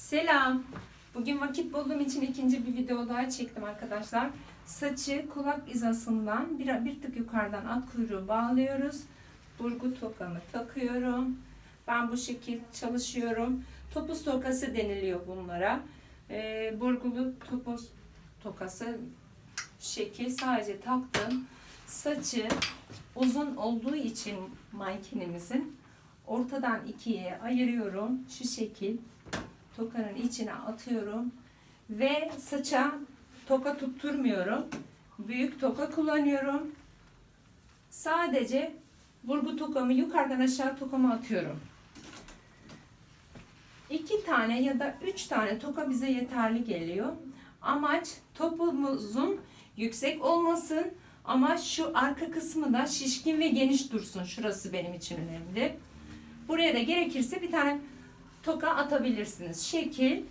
Selam. Bugün vakit bulduğum için ikinci bir video daha çektim arkadaşlar. Saçı kulak hizasından bir, bir tık yukarıdan at kuyruğu bağlıyoruz. Burgu tokamı takıyorum. Ben bu şekil çalışıyorum. Topuz tokası deniliyor bunlara. Ee, burgulu topuz tokası şekil sadece taktım. Saçı uzun olduğu için mankenimizin ortadan ikiye ayırıyorum. Şu şekil tokanın içine atıyorum ve saça toka tutturmuyorum. Büyük toka kullanıyorum. Sadece burgu tokamı yukarıdan aşağı tokama atıyorum. İki tane ya da üç tane toka bize yeterli geliyor. Amaç topumuzun yüksek olmasın ama şu arka kısmı da şişkin ve geniş dursun. Şurası benim için önemli. Buraya da gerekirse bir tane toka atabilirsiniz. Şekil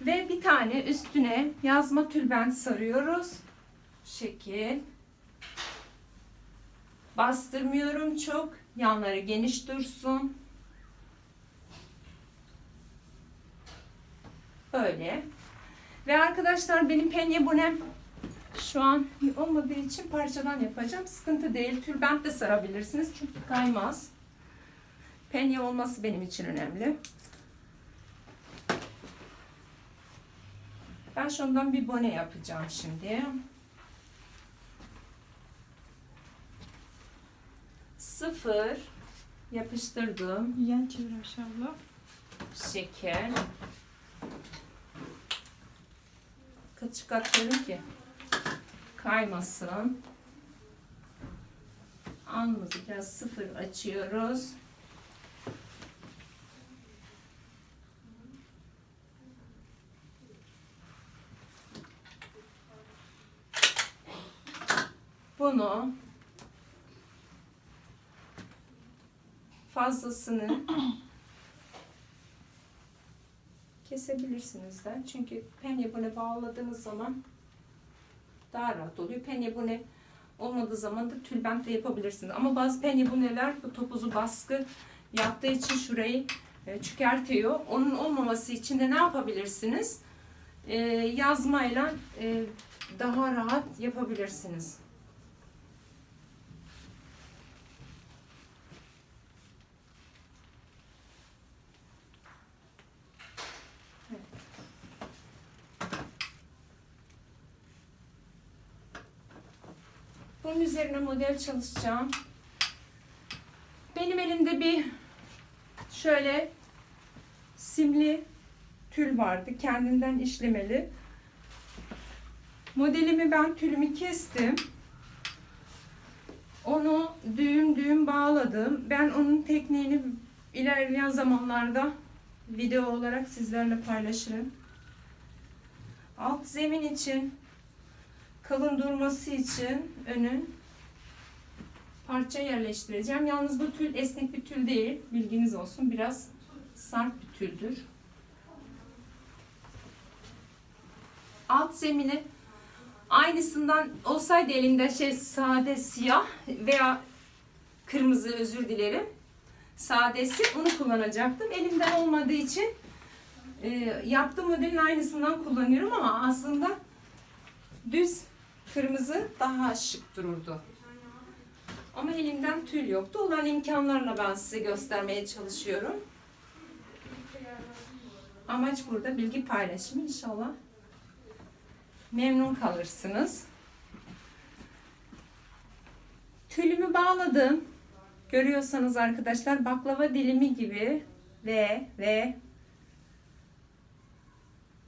ve bir tane üstüne yazma tülbent sarıyoruz. Şekil. Bastırmıyorum çok. Yanları geniş dursun. Böyle. Ve arkadaşlar benim penye bonem şu an olmadığı için parçadan yapacağım. Sıkıntı değil. Tülbent de sarabilirsiniz. Çünkü kaymaz. Penye olması benim için önemli. Ben şundan bir bone yapacağım şimdi. Sıfır yapıştırdım. Yan çevir aşağıya. Şeker. Kaçık atıyorum ki kaymasın. Alnımızı biraz sıfır açıyoruz. Bunu fazlasını kesebilirsiniz de. Çünkü penye bone bağladığınız zaman daha rahat oluyor. Penye bone olmadığı zaman da tülbent de yapabilirsiniz. Ama bazı penye boneler bu topuzu baskı yaptığı için şurayı e, çökertiyor. Onun olmaması için de ne yapabilirsiniz? E, yazmayla e, daha rahat yapabilirsiniz. Bunun üzerine model çalışacağım. Benim elimde bir şöyle simli tül vardı. Kendinden işlemeli. Modelimi ben tülümü kestim. Onu düğüm düğüm bağladım. Ben onun tekniğini ilerleyen zamanlarda video olarak sizlerle paylaşırım. Alt zemin için kalın durması için önün parça yerleştireceğim. Yalnız bu tül esnek bir tül değil. Bilginiz olsun. Biraz sert bir tüldür. Alt zemini aynısından olsaydı elimde şey sade siyah veya kırmızı özür dilerim. Sadesi onu kullanacaktım. Elimden olmadığı için e, yaptığım modelin aynısından kullanıyorum ama aslında düz kırmızı daha şık dururdu. Ama elimden tül yoktu. Olan imkanlarla ben size göstermeye çalışıyorum. Amaç burada bilgi paylaşımı inşallah. Memnun kalırsınız. Tülümü bağladım. Görüyorsanız arkadaşlar baklava dilimi gibi ve ve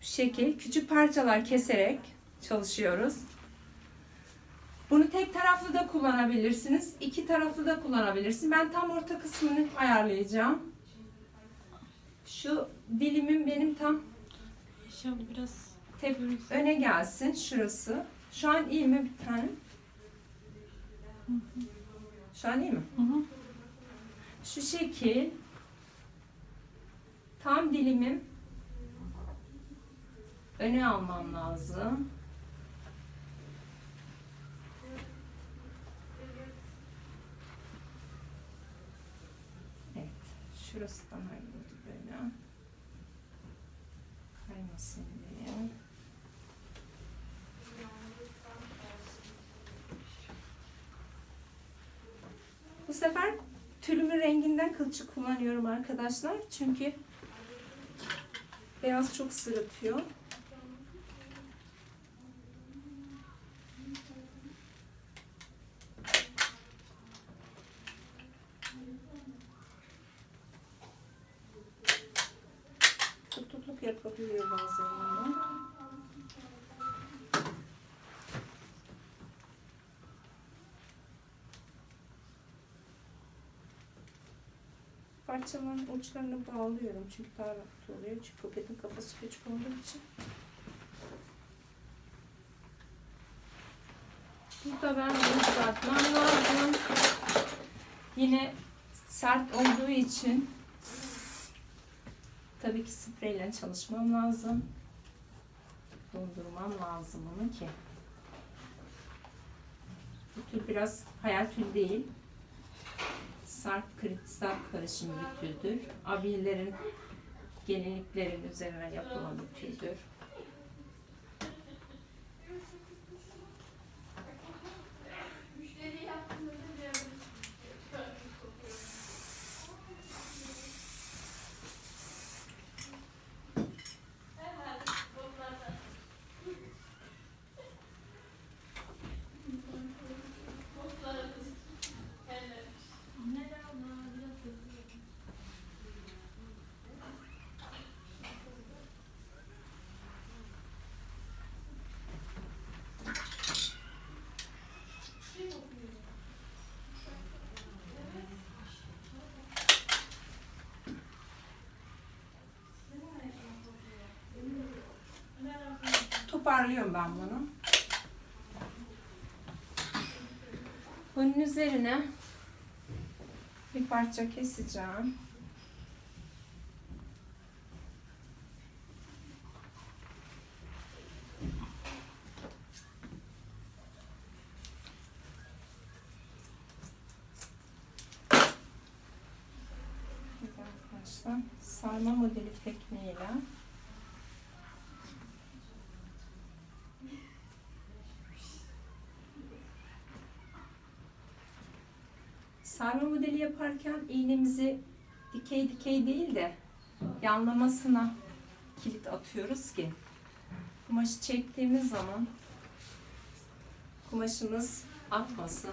şekil küçük parçalar keserek çalışıyoruz. Bunu tek taraflı da kullanabilirsiniz. iki taraflı da kullanabilirsiniz. Ben tam orta kısmını ayarlayacağım. Şu dilimin benim tam Aşağıda biraz tep öne gelsin şurası. Şu an iyi mi bir tane? Şu an iyi mi? Hı hı. Şu şekil tam dilimim öne almam lazım. Evet, şurası daha iyi oldu böyle. Sileyim. Bu sefer tülümün renginden kılçık kullanıyorum arkadaşlar. Çünkü beyaz çok sırıtıyor. Parçaların uçlarını bağlıyorum çünkü daha rahat oluyor. Çünkü popetin kafası küçük olduğu için. Burada ben bunu çıkartmam lazım. Yine sert olduğu için tabii ki spreyle çalışmam lazım. Dondurmam lazım onu ki. Bu tür biraz hayal tül değil sert kristal karışımı bir tüldür. Abiyelerin gelinliklerin üzerine yapılan bir tüldür. Toparlıyorum ben bunu. Bunun üzerine bir parça keseceğim. Arkadaşlar sarma modeli tekniğiyle sarma modeli yaparken iğnemizi dikey dikey değil de yanlamasına kilit atıyoruz ki kumaşı çektiğimiz zaman kumaşımız atmasın.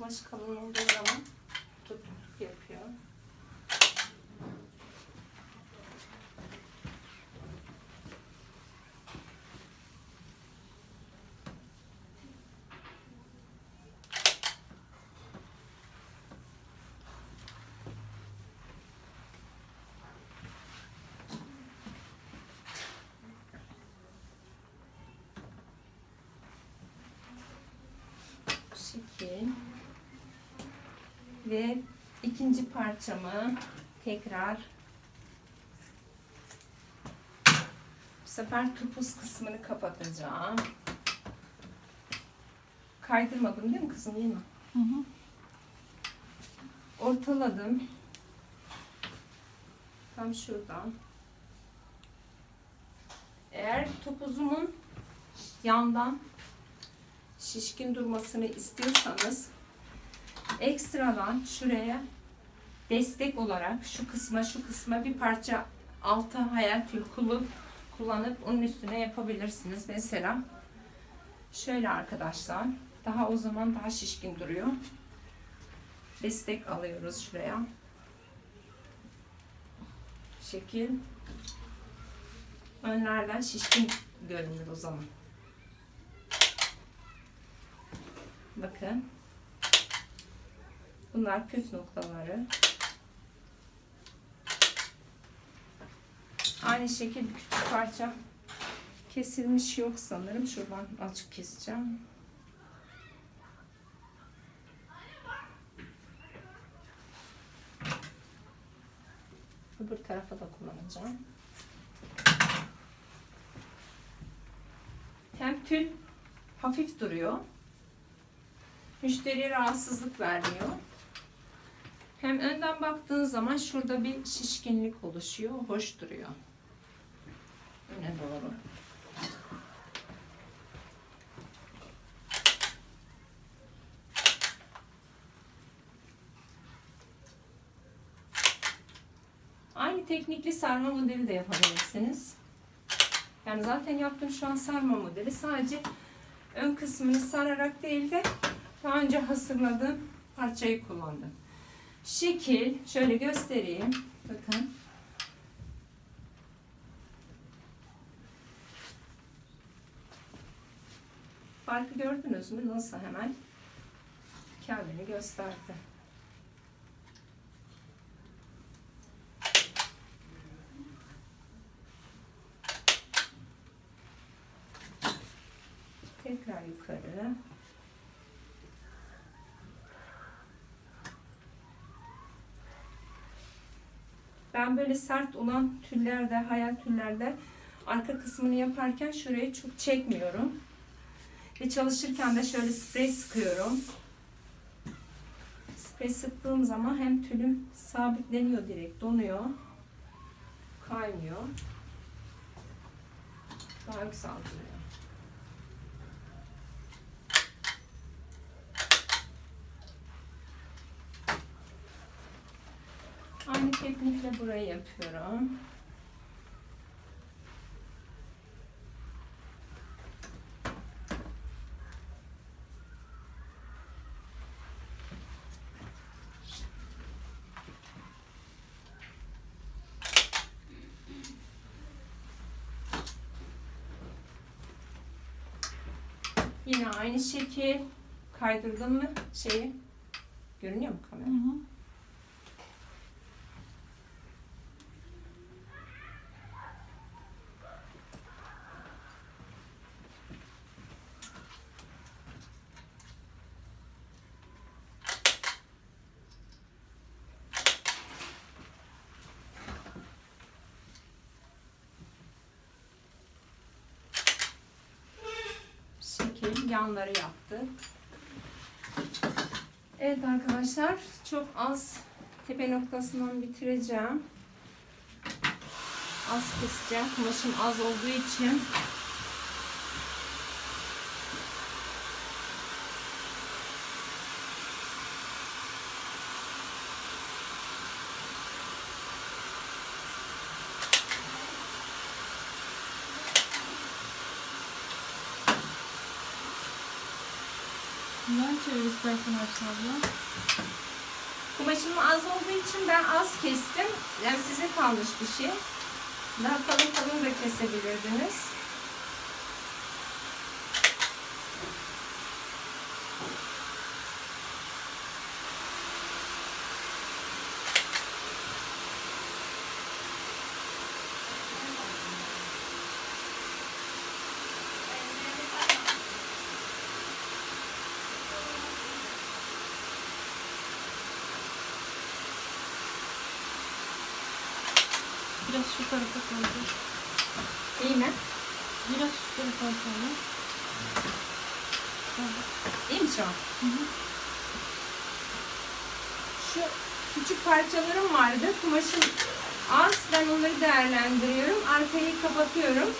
Kumaş kalın olduğu zaman tutukluk yapıyor. Şekil. Ve ikinci parçamı tekrar bu sefer topuz kısmını kapatacağım. Kaydırmadım değil mi kızım? İyi mi? Hı hı. Ortaladım. Tam şuradan. Eğer topuzumun yandan şişkin durmasını istiyorsanız ekstradan şuraya destek olarak şu kısma şu kısma bir parça alta hayal tül kullanıp kullanıp onun üstüne yapabilirsiniz. Mesela şöyle arkadaşlar daha o zaman daha şişkin duruyor. Destek alıyoruz şuraya. Şekil önlerden şişkin görünür o zaman. Bakın. Bunlar püf noktaları. Aynı şekilde küçük parça kesilmiş yok sanırım. Şuradan azıcık keseceğim. Öbür tarafa da kullanacağım. Hem tül hafif duruyor. Müşteriye rahatsızlık vermiyor. Hem önden baktığın zaman şurada bir şişkinlik oluşuyor. Hoş duruyor. Öne doğru. Aynı teknikli sarma modeli de yapabilirsiniz. Yani zaten yaptığım şu an sarma modeli. Sadece ön kısmını sararak değil de daha önce hazırladığım parçayı kullandım. Şekil şöyle göstereyim. Bakın. Farkı gördünüz mü? Nasıl hemen kendini gösterdi. Tekrar yukarı. Ben böyle sert olan tüllerde, hayal tüllerde arka kısmını yaparken şurayı çok çekmiyorum. Ve çalışırken de şöyle sprey sıkıyorum. Sprey sıktığım zaman hem tülüm sabitleniyor direkt, donuyor. Kaymıyor. Daha güzel duruyor. Aynı teknikle burayı yapıyorum. Yine aynı şekil kaydırdım mı şeyi görünüyor mu kamera? Hı hı. şekil yanları yaptık. Evet arkadaşlar çok az tepe noktasından bitireceğim. Az keseceğim. Kumaşım az olduğu için. Yan çevir istersen Ayşe. Kumaşım az olduğu için ben az kestim. Yani size kalmış bir şey. Daha kalın kalın da kesebilirdiniz. Biraz şu tarafa kaldı. Mi? Biraz atalım. Tamam. İyi mi şu an? Hı hı. Şu küçük parçalarım vardı. Kumaşım az. Ben onları değerlendiriyorum. Arkayı kapatıyorum.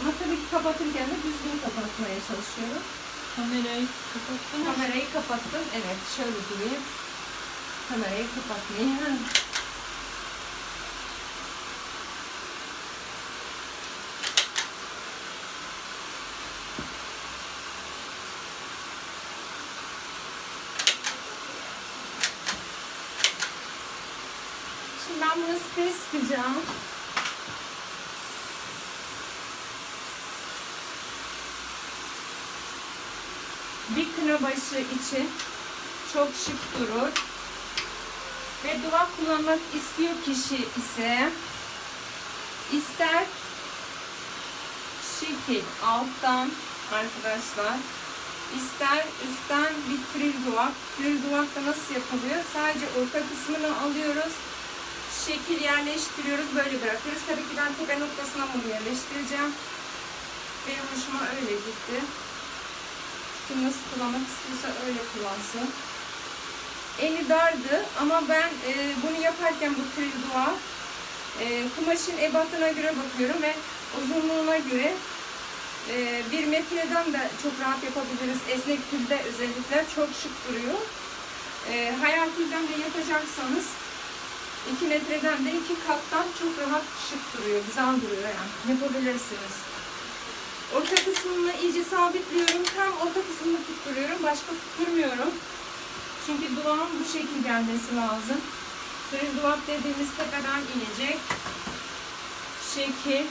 Ama tabii ki kapatırken de düzgün kapatmaya çalışıyorum. Kamerayı kapattın? Kamerayı kapattım. Evet şöyle durayım. Kamerayı kapatmayayım. Ben bunu sıkıya sıkacağım. Bir kilo başı için çok şık durur. Ve duvak kullanmak istiyor kişi ise ister şekil alttan arkadaşlar ister üstten bir fril duvak. Fril duvak da nasıl yapılıyor? Sadece orta kısmını alıyoruz. Şekil yerleştiriyoruz. Böyle bırakıyoruz. Tabii ki ben tepe noktasına bunu yerleştireceğim. Benim hoşuma öyle gitti. Kim nasıl kullanmak istiyorsa öyle kullansın. Eli dardı ama ben e, bunu yaparken bu tril duvak e, kumaşın ebatına göre bakıyorum ve uzunluğuna göre e, bir metreden de çok rahat yapabiliriz. Esnek tülde özellikle çok şık duruyor. E, hayal tülden de yapacaksanız 2 metreden de iki kattan çok rahat şık duruyor. Güzel duruyor yani. Yapabilirsiniz. Orta kısmını iyice sabitliyorum. Tam orta kısmını tutturuyorum. Başka tutturmuyorum. Çünkü duvağın bu şekil gelmesi lazım. Fırın duvak dediğimiz tepeden inecek. Şekil.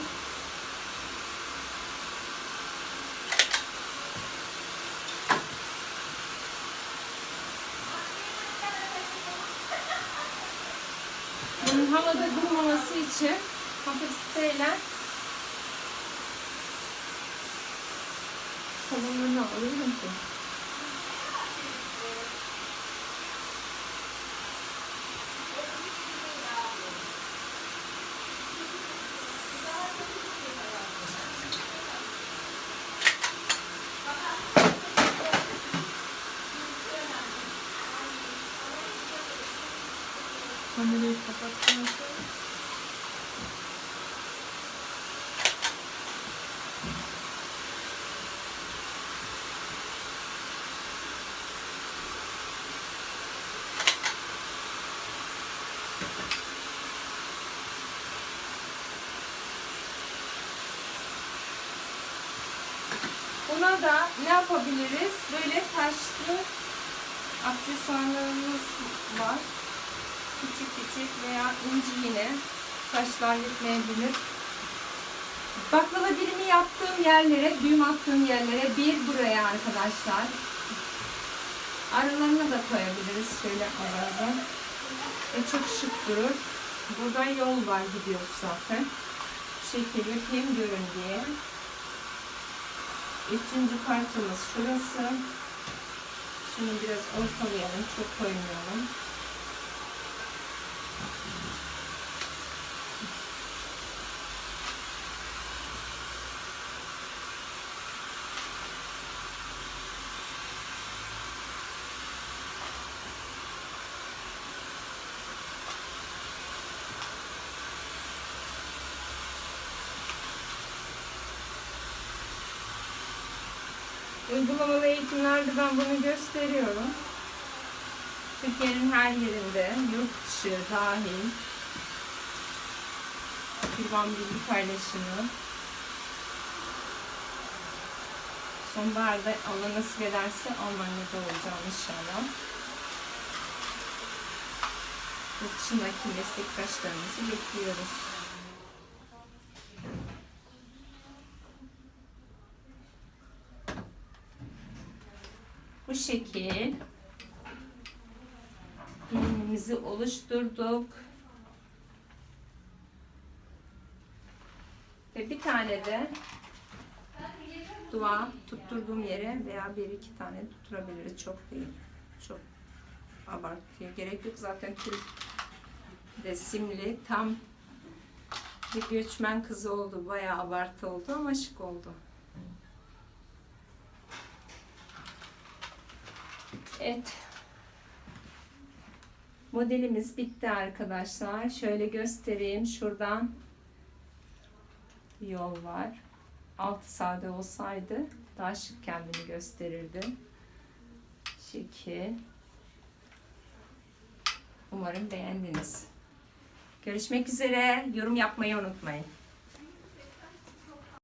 Bunun havada durmaması için hafif spreyle sabunlarını alıyorum ki. Kamerayı kapattım. Buna da ne yapabiliriz? Böyle taşlı aksesuarlarımız var. Küçük küçük veya inci yine taşlar yetmeyebilir. Baklava dilimi yaptığım yerlere, düğüm attığım yerlere bir buraya arkadaşlar. Aralarına da koyabiliriz şöyle arada. Ve çok şık durur. Buradan yol var gidiyoruz zaten. Şekil yapayım görün diye. Üçüncü kartımız şurası. Şimdi biraz ortalayalım. Çok koymayalım. Uygulamalı eğitimlerde ben bunu gösteriyorum. Türkiye'nin her yerinde, yurt dışı dahil. Kurban bilgi paylaşımı. Sonbaharda Allah nasip ederse Almanya'da olacağım inşallah. Yurt dışındaki meslektaşlarımızı bekliyoruz. Bu şekil dilimimizi oluşturduk. Ve bir tane de dua tutturduğum yere veya bir iki tane tutturabiliriz. Çok değil. Çok abartıya gerek yok. Zaten tül resimli tam bir göçmen kızı oldu. Bayağı abartı oldu ama şık oldu. Evet. Modelimiz bitti arkadaşlar. Şöyle göstereyim. Şuradan yol var. Altı sade olsaydı daha şık kendini gösterirdi. Şekil. Umarım beğendiniz. Görüşmek üzere. Yorum yapmayı unutmayın.